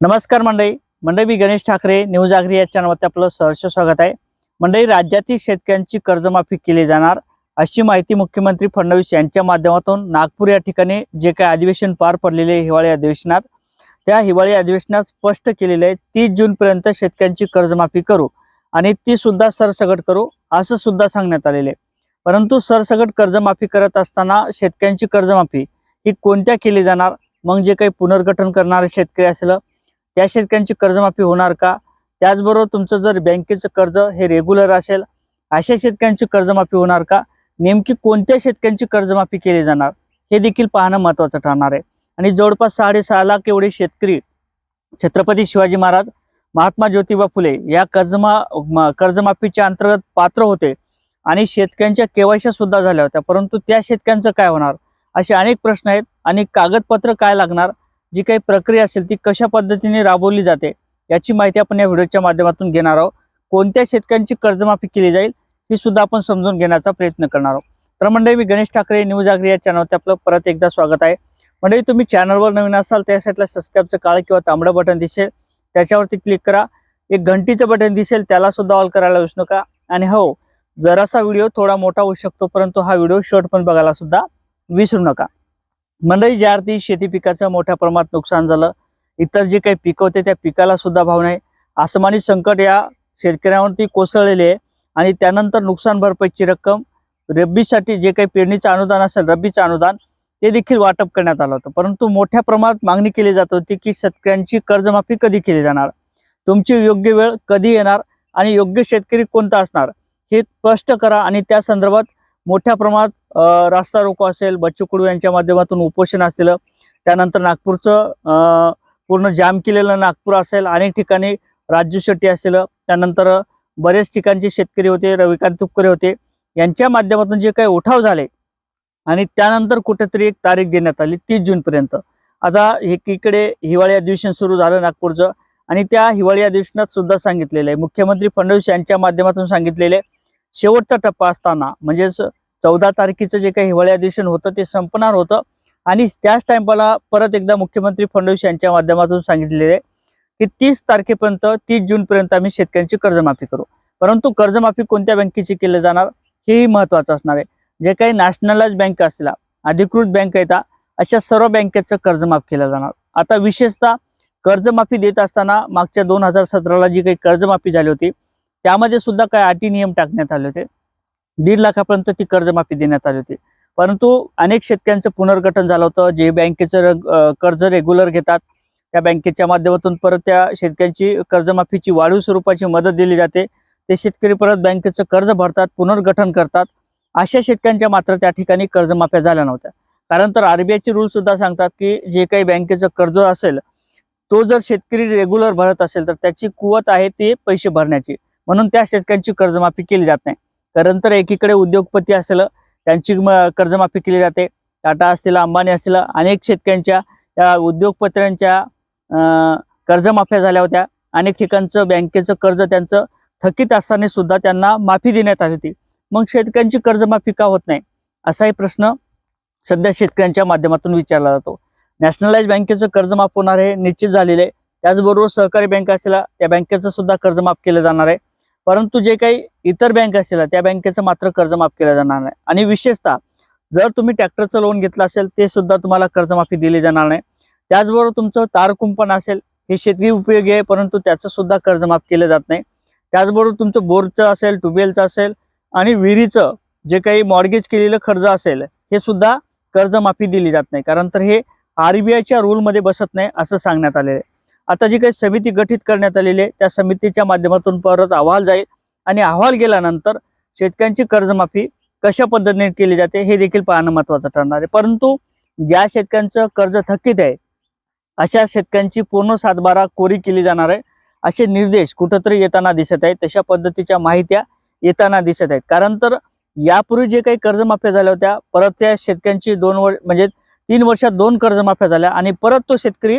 नमस्कार मंडळी. मंडळी मी गणेश ठाकरे न्यूज आगरी या चॅनलवरती आपलं सहर्ष स्वागत आहे. मंडळी राज्यातील शेतकऱ्यांची कर्जमाफी केली जाणार अशी माहिती मुख्यमंत्री फडणवीस यांच्या माध्यमातून नागपूर या ठिकाणी जे काही अधिवेशन पार पडलेले हिवाळी अधिवेशनात त्या हिवाळी अधिवेशनात स्पष्ट केलेले आहे तीस जूनपर्यंत शेतकऱ्यांची कर्जमाफी करू आणि ती सुद्धा सरसगट करू असं सुद्धा सांगण्यात आलेले आहे. परंतु सरसगट कर्जमाफी करत असताना शेतकऱ्यांची कर्जमाफी ही कोणत्या केली जाणार? मग जे काही पुनर्गठन करणारे शेतकरी असेल त्या शेतकऱ्यांची कर्जमाफी होणार का? त्याचबरोबर तुमचं जर बँकेचं कर्ज हे रेग्युलर असेल अशा शेतकऱ्यांची कर्जमाफी होणार का? नेमकी कोणत्या शेतकऱ्यांची कर्जमाफी केली जाणार? हे देखील पाहणं महत्वाचं ठरणार आहे. आणि जवळपास साडेसहा लाख एवढे शेतकरी छत्रपती शिवाजी महाराज महात्मा ज्योतिबा फुले या कर्जमा कर्जमाफीच्या अंतर्गत पात्र होते. आणि शेतकऱ्यांच्या केवायशा सुद्धा झाल्या होत्या. परंतु त्या शेतकऱ्यांचं काय होणार? असे अनेक प्रश्न आहेत. आणि कागदपत्र काय लागणार? जी काही प्रक्रिया असेल ती कशा पद्धतीने राबवली जाते याची माहिती आपण या व्हिडिओच्या माध्यमातून घेणार आहोत. कोणत्या शेतकऱ्यांची कर्जमाफी केली जाईल ही सुद्धा आपण समजून घेण्याचा प्रयत्न करणार आहोत. तर मंडळी मी गणेश ठाकरे न्यूज आग्री या चॅनलवरती आपलं परत एकदा स्वागत आहे. मंडळी तुम्ही चॅनलवर नवीन असाल त्यासाठी सबस्क्राईबचं काळ किंवा तांबडं बटन दिसेल. त्याच्यावरती क्लिक करा. एक घंटीचं बटन दिसेल त्याला सुद्धा ऑल करायला विसरू नका. आणि हो जरासा व्हिडिओ थोडा मोठा होऊ शकतो परंतु हा व्हिडिओ शॉर्ट पण बघायला सुद्धा विसरू नका. मंडई ज्या अर्थी शेती पिकाचं मोठ्या प्रमाणात नुकसान झालं. इतर जे काही पिकं होते त्या पिकाला सुद्धा भाव नाही. आसमानी संकट या शेतकऱ्यांवरती कोसळलेले आहे आणि त्यानंतर नुकसान भरपाईची रक्कम रब्बीसाठी जे काही पेरणीचं अनुदान असेल रब्बीचं अनुदान ते देखील वाटप करण्यात आलं होतं. परंतु मोठ्या प्रमाणात मागणी केली जात होती की शेतकऱ्यांची कर्जमाफी कधी केली जाणार? तुमची योग्य वेळ कधी येणार? आणि योग्य शेतकरी कोणता असणार? हे स्पष्ट करा आणि त्या संदर्भात मोठ्या प्रमाणात रास्ता रोको असेल बच्चू कडू यांच्या माध्यमातून उपोषण असेल त्यानंतर नागपूरचं पूर्ण जाम केलेलं नागपूर असेल अनेक ठिकाणी राजू शेट्टी असेल त्यानंतर बरेच ठिकाणचे शेतकरी होते रविकांत तुपकरे होते यांच्या माध्यमातून जे काही उठाव झाले आणि त्यानंतर कुठेतरी एक तारीख देण्यात आली तीस जूनपर्यंत आता एकीकडे हिवाळी अधिवेशन सुरू झालं नागपूरचं आणि त्या हिवाळी अधिवेशनात सुद्धा सांगितलेलं आहे. मुख्यमंत्री फडणवीस यांच्या माध्यमातून सांगितलेले शेवटचा टप्पा असताना म्हणजेच चौदा तारखेचं जे काही हिवाळी अधिवेशन होतं ते संपणार होतं. आणि त्याच टाइमला परत एकदा मुख्यमंत्री फडणवीस यांच्या माध्यमातून सांगितलेले आहे की तीस तारखेपर्यंत तीस जून पर्यंत आम्ही शेतकऱ्यांची कर्जमाफी करू. परंतु कर्जमाफी कोणत्या बँकेची केली जाणार हेही महत्वाचं असणार आहे. जे काही नॅशनलाइज बँक असतील अधिकृत बँक आहेत अशा सर्व बँकेचं कर्ज माफ केलं जाणार. आता विशेषतः कर्जमाफी देत असताना मागच्या दोन हजार सतराला जी काही कर्जमाफी झाली होती त्यामध्ये सुद्धा काही अटी नियम टाकण्यात आले होते. दीड लाखापर्यंत ती कर्जमाफी देण्यात आली होती. परंतु अनेक शेतकऱ्यांचं पुनर्गठन झालं होतं. जे बँकेचं कर्ज रेग्युलर घेतात त्या बँकेच्या माध्यमातून परत त्या शेतकऱ्यांची कर्जमाफीची वाढीव स्वरूपाची मदत दिली जाते. ते शेतकरी परत बँकेचं कर्ज भरतात पुनर्गठन करतात. अशा शेतकऱ्यांच्या मात्र त्या ठिकाणी कर्जमाफ्या झाल्या नव्हत्या. कारण तर आरबीआयचे रूल सुद्धा सांगतात की जे काही बँकेचं कर्ज असेल तो जर शेतकरी रेग्युलर भरत असेल तर त्याची कुवत आहे ते पैसे भरण्याची. म्हणून त्या शेतकऱ्यांची कर्जमाफी केली जात नाही. कारण तर एकीकडे उद्योगपती असेल त्यांची कर्जमाफी केली जाते. टाटा असतील अंबानी असतील अनेक शेतकऱ्यांच्या त्या उद्योगपत्र्यांच्या कर्जमाफ्या झाल्या होत्या. अनेक ठिकाणचं बँकेचं कर्ज त्यांचं थकीत असताना सुद्धा त्यांना माफी देण्यात आली होती. मग शेतकऱ्यांची कर्जमाफी का होत नाही? असाही प्रश्न सध्या शेतकऱ्यांच्या माध्यमातून विचारला जातो. नॅशनलाइज बँकेचं कर्जमाफ होणार हे निश्चित झालेलं आहे. त्याचबरोबर सहकारी बँक असेल त्या बँकेचं सुद्धा कर्जमाफ केलं जाणार आहे. परंतु जे काही इतर बँक असतील त्या बँकेचं मात्र कर्ज माफ केलं जाणार नाही. आणि विशेषतः जर तुम्ही ट्रॅक्टरचं लोन घेतलं असेल ते सुद्धा तुम्हाला कर्जमाफी दिली जाणार नाही. त्याचबरोबर तुमचं तार कुंपण असेल हे शेतकरी उपयोगी आहे परंतु त्याचं सुद्धा कर्ज माफ केलं जात नाही. त्याचबरोबर तुमचं बोरचं असेल ट्यूबवेलचं असेल आणि विहिरीचं जे काही मॉर्गेज केलेलं कर्ज असेल हे सुद्धा कर्जमाफी दिली जात नाही. कारण तर हे आरबीआयच्या रूलमध्ये बसत नाही असं सांगण्यात आलेलं आहे. आता जी काही समिती गठीत करण्यात आलेली आहे त्या समितीच्या माध्यमातून परत अहवाल जाईल. आणि अहवाल गेल्यानंतर शेतकऱ्यांची कर्जमाफी कशा पद्धतीने केली जाते हे देखील पाहणं महत्वाचं ठरणार आहे. परंतु ज्या शेतकऱ्यांचं कर्ज थकीत आहे अशा शेतकऱ्यांची पूर्ण सातबारा कोरी केली जाणार आहे. असे निर्देश कुठंतरी येताना दिसत आहेत तशा पद्धतीच्या माहित्या येताना दिसत आहेत. कारण तर यापूर्वी जे काही कर्जमाफ्या झाल्या होत्या परत त्या शेतकऱ्यांची दोन वर्ष म्हणजे तीन वर्षात दोन कर्जमाफ्या झाल्या आणि परत तो शेतकरी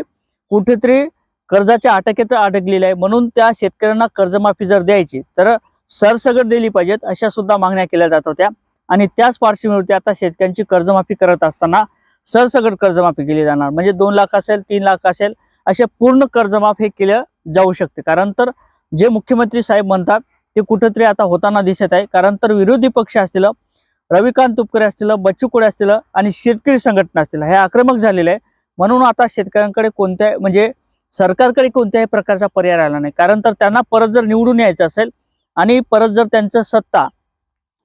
कुठेतरी कर्जाच्या अटकेत अडकलेली आहे म्हणून त्या शेतकऱ्यांना कर्जमाफी जर द्यायची तर सरसगट दिली पाहिजेत अशा सुद्धा मागण्या केल्या जात होत्या. आणि त्याच पार्श्वभूमीवरती आता शेतकऱ्यांची कर्जमाफी करत असताना सरसगट कर्जमाफी केली जाणार. म्हणजे दोन लाख असेल तीन लाख असेल असे पूर्ण कर्जमाफ हे केलं जाऊ शकते. कारण तर जे मुख्यमंत्री साहेब म्हणतात ते कुठंतरी आता होताना दिसत आहे. कारण तर विरोधी पक्ष असतील रविकांत तुपकरे असतील बच्चू कोडे असतील आणि शेतकरी संघटना असतील हे आक्रमक झालेले आहे. म्हणून आता शेतकऱ्यांकडे कोणत्या म्हणजे सरकारकडे कोणत्याही प्रकारचा पर्याय राहिला नाही. कारण तर त्यांना परत जर निवडून यायचं असेल आणि परत जर त्यांचं सत्ता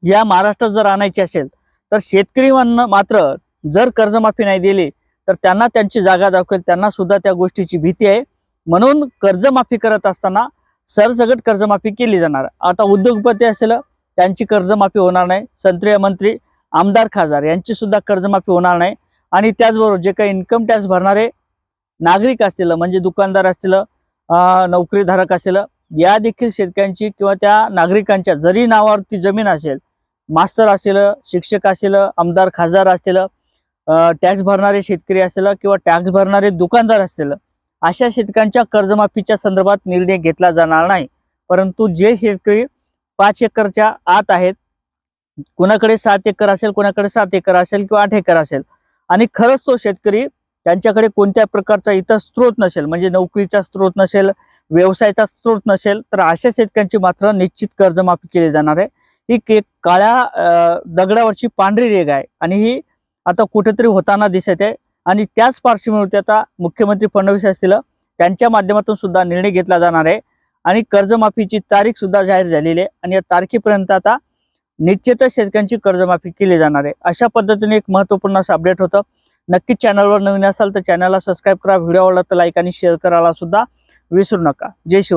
या महाराष्ट्रात जर आणायची असेल तर शेतकरी मात्र जर कर्जमाफी नाही दिली तर त्यांना त्यांची जागा दाखवेल. त्यांना सुद्धा त्या गोष्टीची भीती आहे. म्हणून कर्जमाफी करत असताना सरसगट कर्जमाफी केली जाणार. आता उद्योगपती असेल त्यांची कर्जमाफी होणार नाही. संत्रीय मंत्री आमदार खासदार यांची सुद्धा कर्जमाफी होणार नाही. आणि त्याचबरोबर जे काही इन्कम टॅक्स भरणारे नागरिक असतील म्हणजे दुकानदार असतील नोकरीधारक असतील या देखील शेतकऱ्यांची किंवा त्या नागरिकांच्या जरी नावावरती जमीन असेल मास्तर असेल शिक्षक असेल आमदार खासदार असतील टॅक्स भरणारे शेतकरी असेल किंवा टॅक्स भरणारे दुकानदार असतील अशा शेतकऱ्यांच्या कर्जमाफीच्या संदर्भात निर्णय घेतला जाणार नाही. परंतु जे शेतकरी पाच एकरच्या आत आहेत कुणाकडे सात एकर असेल कुणाकडे सात एकर असेल किंवा आठ एकर असेल आणि खरंच तो शेतकरी त्यांच्याकडे कोणत्या प्रकारचा इतर स्रोत नसेल म्हणजे नोकरीचा स्रोत नसेल व्यवसायाचा स्रोत नसेल तर अशा शेतकऱ्यांची मात्र निश्चित कर्जमाफी केली जाणार आहे. ही एक काळ्या दगडावरची पांढरी रेग आहे आणि ही आता कुठेतरी होताना दिसत आहे. आणि त्याच पार्श्वभूमीवरती आता मुख्यमंत्री फडणवीस असतील त्यांच्या माध्यमातून सुद्धा निर्णय घेतला जाणार आहे. आणि कर्जमाफीची तारीख सुद्धा जाहीर झालेली आहे. आणि या तारखेपर्यंत आता निश्चितच शेतकऱ्यांची कर्जमाफी केली जाणार आहे. अशा पद्धतीने एक महत्त्वपूर्ण असं अपडेट होतं. नक्कीच चॅनलवर नवीन असाल तर चॅनलला सबस्क्राईब करा व्हिडिओ आवडला तर लाईक आणि शेअर करायला सुद्धा विसरू नका. जय शिव.